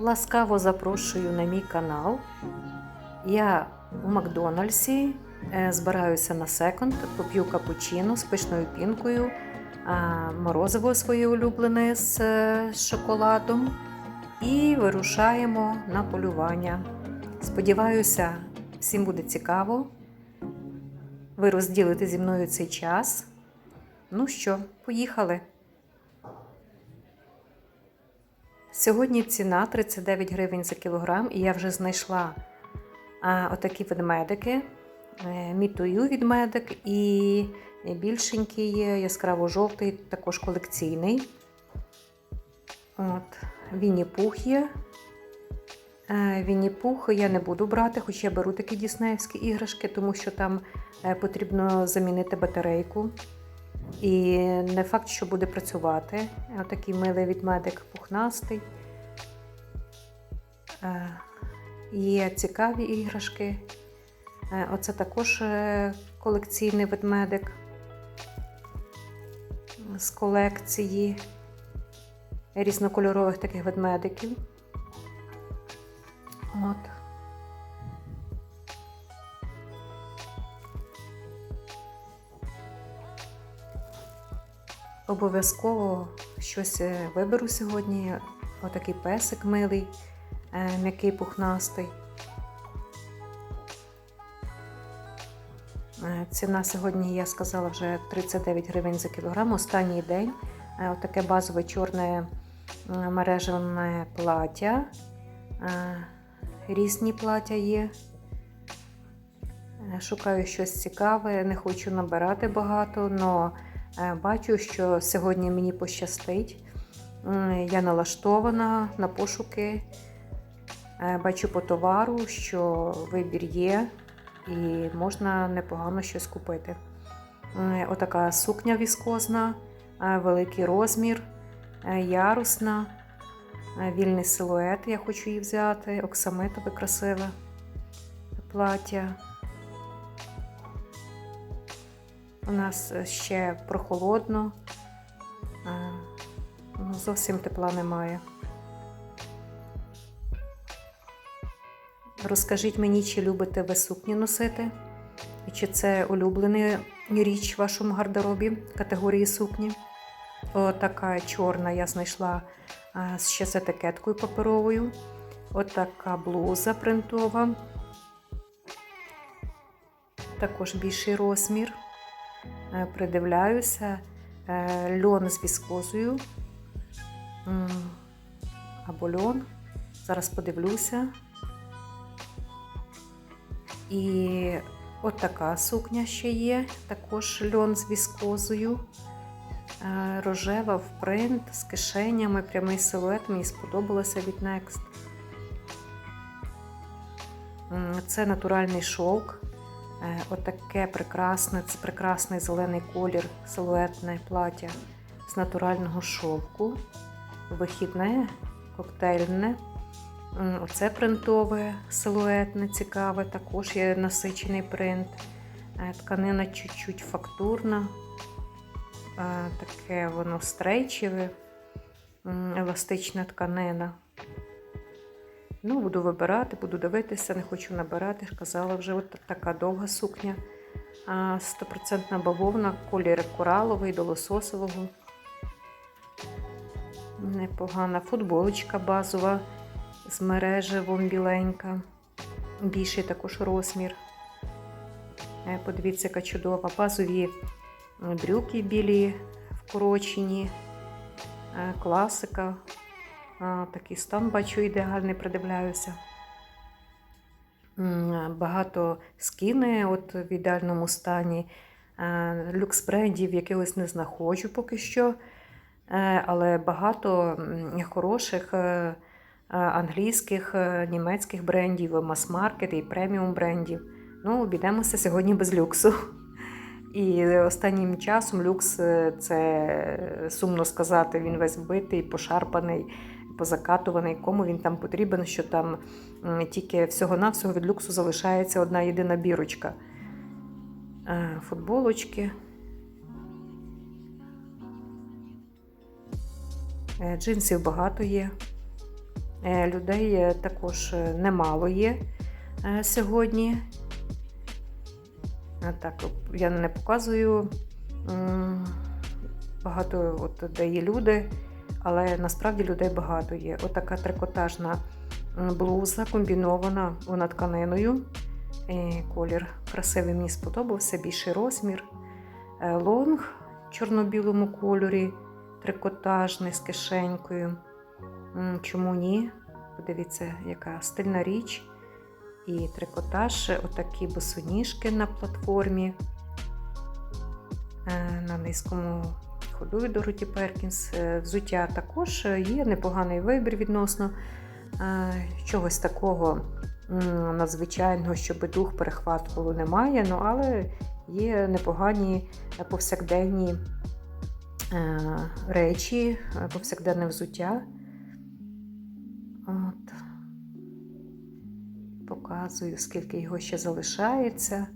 Ласкаво запрошую на мій канал. Я у Макдональдсі е, збираюся на секонд, поп'ю капучино з пишною пінкою, морозиво своє улюблене з е, шоколадом і вирушаємо на полювання. Сподіваюся, всім буде цікаво. Ви розділите зі мною цей час. Ну що, поїхали. Сьогодні ціна 39 гривень за кілограм, і я вже знайшла а, отакі ведмедики. Е, Мітую відмедик і більшенький, яскраво-жовтий, також колекційний. От, Вінні-пух є. Е, Вінні-пух я не буду брати, хоч я беру такі діснеївські іграшки, тому що там е, потрібно замінити батарейку. І не факт, що буде працювати. Отакий милий відмедик пухнастий. Е, Є цікаві іграшки. Е, Оце також е, колекційний ведмедик з колекції різнокольорових таких ведмедиків. Обов'язково щось е, виберу сьогодні. Отакий песик милий, е, м'який пухнастий. Е, Ціна сьогодні, я сказала, вже 39 гривень за кілограм. Останній день. Отаке базове чорне м, плаття. Різні плаття є. Шукаю щось цікаве, не хочу набирати багато, але бачу, що сьогодні мені пощастить. Я налаштована на пошуки. Е, Бачу по товару, що вибір є і можна непогано щось купити. Е, Отака сукня віскозна, е, великий розмір, е, ярусна, е, вільний силует. Я хочу її взяти. Оксамитове красиве плаття. У нас е, ще прохолодно, е, ну, зовсім тепла немає. Розкажіть мені, чи любите ви сукні носити, і чи це улюблена річ в вашому гардеробі категорії сукні. О, така чорна я знайшла ще з етикеткою паперовою. Отака блуза принтова. Також більший розмір. Е, Придивляюся. Е, Льон з віскозою. Або льон. Зараз подивлюся. І от така сукня ще є, також льон з віскозою. Е, Рожева в принт з кишенями, прямий силует. Мені сподобалося від Next. Це натуральний шовк. Е, Отаке прекрасне, це прекрасний зелений колір, силуетне плаття з натурального шовку. Вихідне, коктейльне. Оце принтове, силуетне, цікаве, також є насичений принт. Е, Тканина чуть-чуть фактурна, Е, таке воно стрейчеве, еластична тканина. Ну, буду вибирати, буду дивитися, не хочу набирати. Казала вже, от така довга сукня. Стопроцентна бавовна, колір кораловий до лососового. Непогана футболочка базова з мережевом біленька. Більший також розмір. Е, Подивіться, яка чудова. Базові е, брюки білі вкорочені, Е, класика. Такий стан бачу ідеальний, придивляюся. Багато скіни от в ідеальному стані. Е, Люкс брендів якихось не знаходжу поки що. Е, Але багато хороших е, англійських, німецьких брендів, мас-маркет і преміум брендів. Ну, обійдемося сьогодні без люксу. І останнім часом люкс це сумно сказати, він весь вбитий, пошарпаний, позакатуваний. Кому він там потрібен, що там тільки всього-навсього від люксу залишається одна єдина бірочка. Е, Футболочки. Е, Джинсів багато є. Е, Людей також немало є сьогодні. Так, я не показую багато, от, де є люди, але насправді людей багато є. Отака трикотажна блуза комбінована вона тканиною. Колір красивий мені сподобався, більший розмір. Е, Лонг в чорно-білому кольорі, трикотажний з кишенькою. Чому ні? Подивіться, яка стильна річ. І трикотаж, отакі босоніжки на платформі. Е, На низькому ходу Дороті Перкінс. Е, Взуття також є непоганий вибір відносно е, чогось такого надзвичайного, щоб дух перехватувало немає. Ну, але є непогані е, повсякденні е, речі, е, повсякденне взуття. От. Показую, скільки його ще залишається.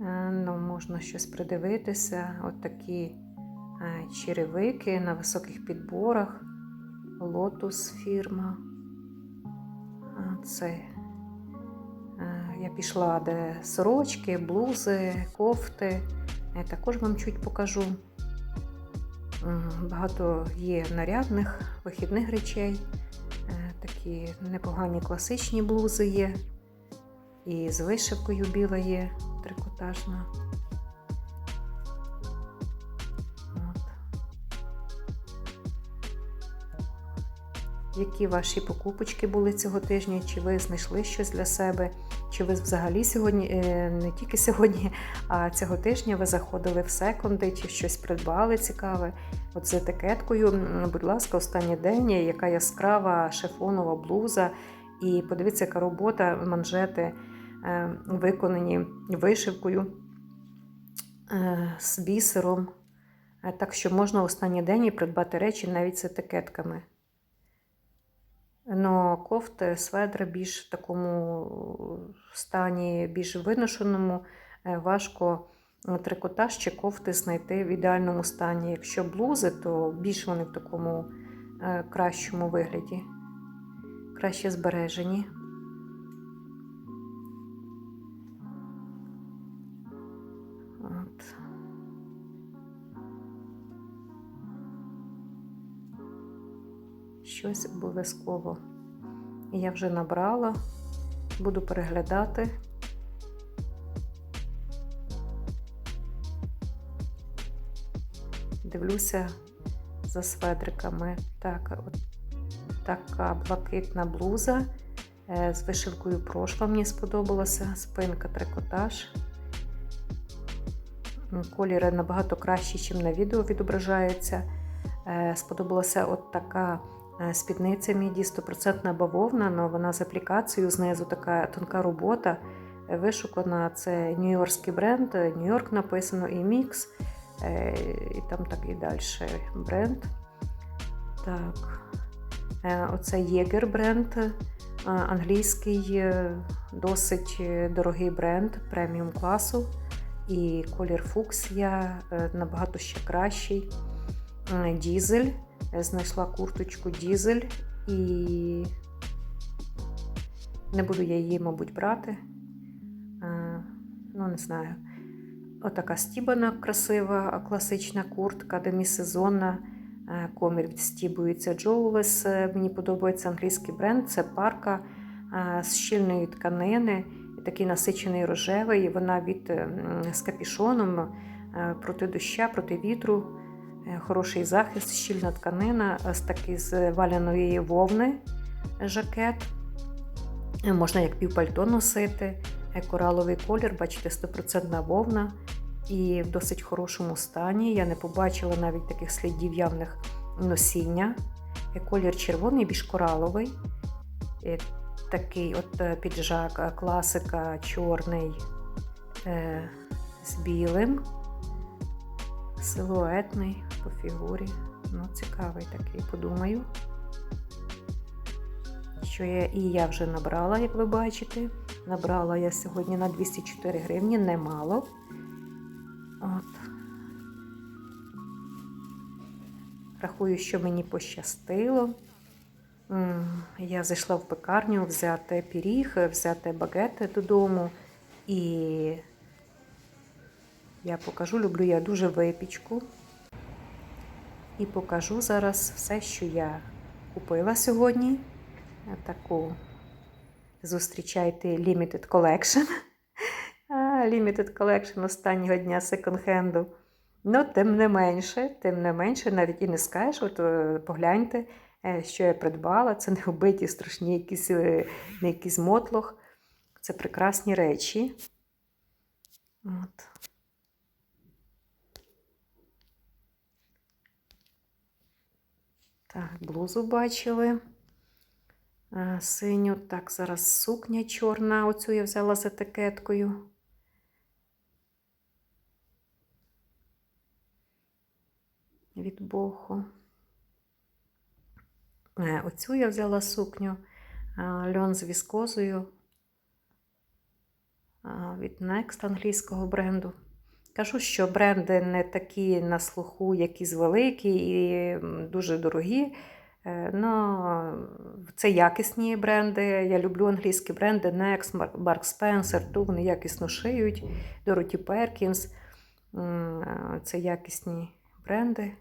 Е, Ну, можна щось придивитися. От такі е, черевики на високих підборах. Лотус фірма. Це е, я пішла, де сорочки, блузи, кофти. Я також вам чуть покажу. Багато є нарядних вихідних речей. Е, Такі непогані класичні блузи є. І з вишивкою біла є трикотажна. Які ваші покупочки були цього тижня? Чи ви знайшли щось для себе? Чи ви взагалі сьогодні, е, не тільки сьогодні, а цього тижня ви заходили в секунди, чи щось придбали цікаве? От з етикеткою, будь ласка, останній день, яка яскрава шифонова блуза. І подивіться, яка робота, манжети е, виконані вишивкою е, з бісером. Так що можна останній день і придбати речі навіть з етикетками. Но кофти, сведри більш в такому стані, більш виношеному, е, важко е, трикотаж чи кофти знайти в ідеальному стані. Якщо блузи, то більш вони в такому е, кращому вигляді, краще збережені. Щось обов'язково. Я вже набрала, буду переглядати. Дивлюся за сведриками. Так, от така блакитна блуза е, з вишивкою прошла мені сподобалася. Спинка трикотаж. М, Колір набагато кращий, ніж на відео відображається. Е, Сподобалася от така спідниця міді, 100% бавовна, але вона з аплікацією, знизу така тонка робота. е, Вишукана, це нью-йоркський бренд, е, Нью-Йорк написано і мікс. Е, І там так і далі бренд. Так. Е, Оце Єгер бренд, е, англійський, е, досить е, дорогий бренд преміум класу. І колір фуксія е, набагато ще кращий. Е, Дізель. Знайшла курточку дізель і не буду я її, мабуть, брати. Е, Ну, не знаю. Отака стібана красива, класична куртка, демісезонна. Е, Комір відстібується Джоулес. Мені подобається англійський бренд. Це парка е, з щільної тканини, такий насичений рожевий. Вона від з капішоном е, проти доща, проти вітру. Е, Хороший захист, щільна тканина, ось такий з валяної вовни жакет. Е, Можна як півпальто носити. Е, Кораловий колір, бачите, 100% вовна і в досить хорошому стані. Я не побачила навіть таких слідів явних носіння. Е, Колір червоний, більш кораловий. Е, Такий от е, піджак, е, класика чорний е, з білим, силуетний по фігурі. Ну, цікавий такий, подумаю. Що я і я вже набрала, як ви бачите. Набрала я сьогодні на 204 гривні, немало. От. Рахую, що мені пощастило. Я зайшла в пекарню взяти пиріг, взяти багети додому. І я покажу, люблю я дуже випічку. І покажу зараз все, що я купила сьогодні. Таку зустрічайте Limited Collection. Limited Collection останнього дня секонд-хенду. Ну, тим не менше, тим не менше, навіть і не скажеш, от е, погляньте, е, що я придбала. Це не вбиті страшні якісь, е, не якийсь мотлох. Це прекрасні речі. От. Так, блузу бачили. Синю. Так, зараз сукня чорна. Оцю я взяла з етикеткою. Від боху. Е, Оцю я взяла сукню. Льон з віскозою від Next англійського бренду. Кажу, що бренди не такі на слуху, якісь великі і дуже дорогі. Е, Ну, це якісні бренди. Я люблю англійські бренди Next, Mark Spencer, ту вони якісно шиють. Дороті Перкінс. Е, Це якісні бренди.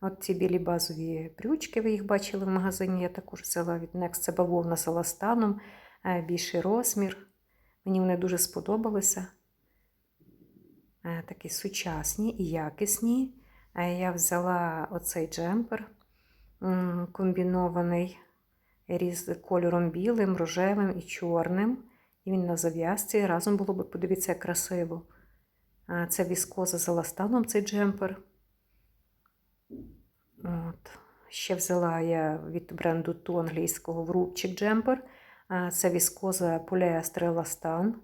От ці білі базові брючки, ви їх бачили в магазині. Я також взяла від Next. Це бавовна з еластаном, е, більший розмір. Мені вони дуже сподобалися. Е, Такі сучасні і якісні. Е, Я взяла оцей джемпер комбінований різ кольором білим, рожевим і чорним. І він на зав'язці. Разом було б, подивіться, красиво. Е, Це віскоза з еластаном, цей джемпер. От. Ще взяла я від бренду Ту англійського врубчик джемпер. Це віскоза поліестер еластан.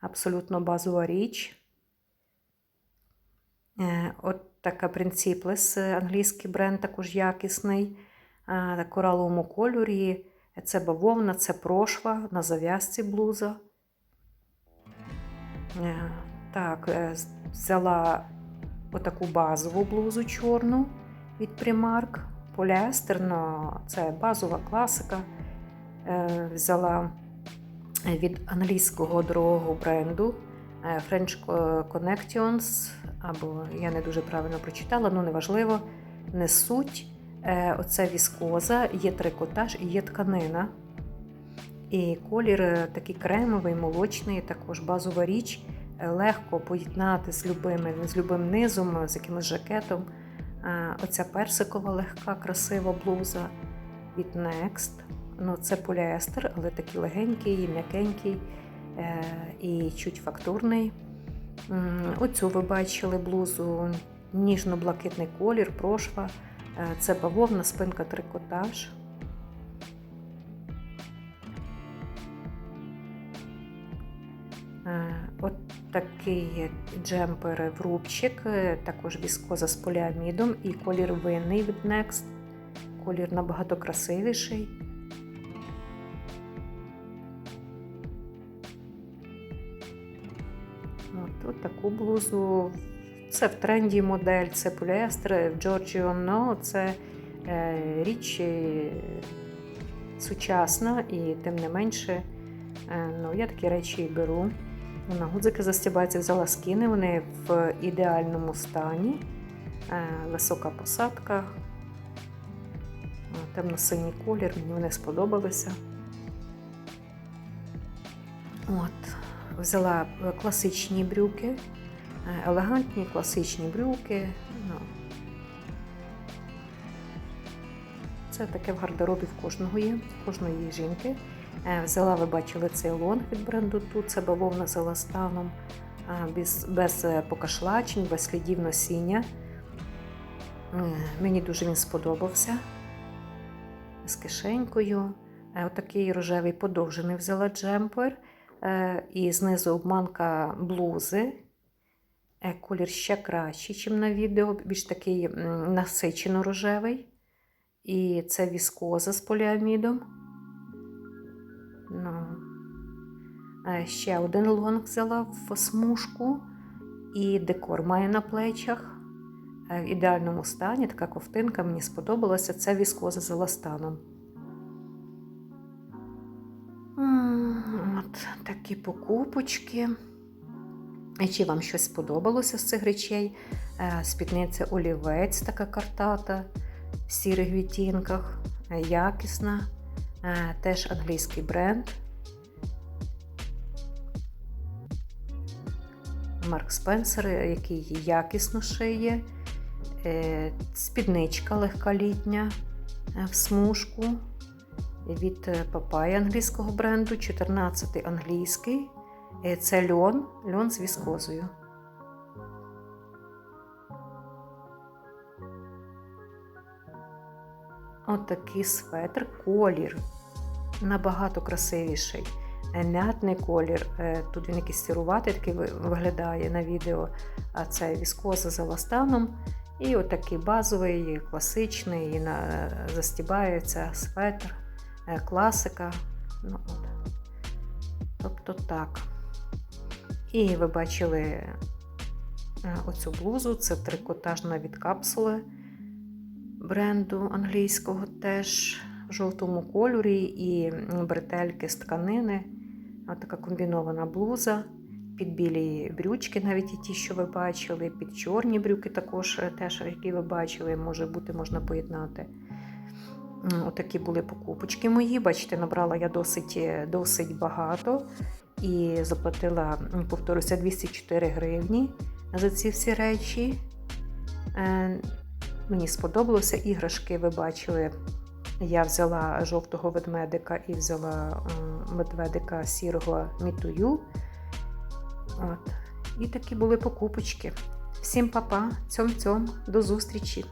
Абсолютно базова річ. Е, От така Принциплес, англійський бренд, також якісний, е, на кораловому кольорі. Це бавовна, це прошва на зав'язці блуза. Е, Так, е, взяла отаку базову блузу чорну від Primark. Поліестер, но це базова класика. Е, Взяла від англійського дорогого бренду е, French Connections, або я не дуже правильно прочитала, ну неважливо. Несуть е, оце віскоза, є трикотаж і є тканина. І колір е, такий кремовий, молочний, також базова річ. Е, Легко поєднати з любими, з любим низом, з якимось жакетом. Е, Оця персикова легка, красива блуза від Next. Ну, це поліестер, але такий легенький, м'якенький е, і чуть фактурний. Оцю ви бачили блузу, ніжно-блакитний колір, прошва. Е, Це бавовна спинка трикотаж. Е, От такий джемпер в рубчик, е, також віскоза з поліамідом і колір винний від Next. Колір набагато красивіший. Таку блузу. Це в тренді модель, це поліестер, в Giorgio No, це е, річ е, сучасна і тим не менше, е, ну, я такі речі беру. На гудзики застібаються, взяла скіни, вони в ідеальному стані. Висока посадка, темно-синій колір, мені вони сподобалися. От, взяла е, класичні брюки, е, елегантні класичні брюки. Ну, це таке в гардеробі в кожного є, в кожної жінки. Е, Взяла, ви бачили цей лонг від бренду тут, це бавовна з еластаном, без, без покашлачень, без слідів носіння. Мені дуже він сподобався. З кишенькою. Отакий рожевий подовжений взяла джемпер. Е, І знизу обманка блузи. Е, Колір ще кращий, ніж на відео, більш такий насичено рожевий. І це віскоза з поліамідом. Ну. Е, Ще один лонг взяла в смужку. І декор має на плечах. В ідеальному стані така ковтинка мені сподобалася. Це віскоза з еластаном. Такі покупочки. Чи вам щось сподобалося з цих речей? Е, Спідниця олівець, така картата в сірих відтінках, якісна, е, теж англійський бренд. Марк Спенсер, який якісно шиє. Е, Спідничка легколітня е, в смужку від Папай англійського бренду, 14 англійський. Е, Це льон, льон з віскозою. От такий светр, колір набагато красивіший. Е, М'ятний колір. Е, Тут він якийсь сіруватий такий виглядає на відео, а це віскоза за ластаном. І от базовий, класичний, застібається светр, е, класика. Ну, от. Тобто так. І ви бачили е, оцю блузу, це трикотажна від капсули бренду англійського, теж в жовтому кольорі і бретельки з тканини. Ось така комбінована блуза. Під білі брючки, навіть і ті, що ви бачили, під чорні брюки також, е, теж, які ви бачили, може бути, можна поєднати. Отакі були покупочки мої. Бачите, набрала я досить, е, досить багато і заплатила, повторюся, 204 гривні за ці всі речі. Е, Мені сподобалося. Іграшки ви бачили. Я взяла жовтого ведмедика і взяла м, медведика сірого мітую. От. І такі були покупочки. Всім па-па, цьом-цьом, до зустрічі!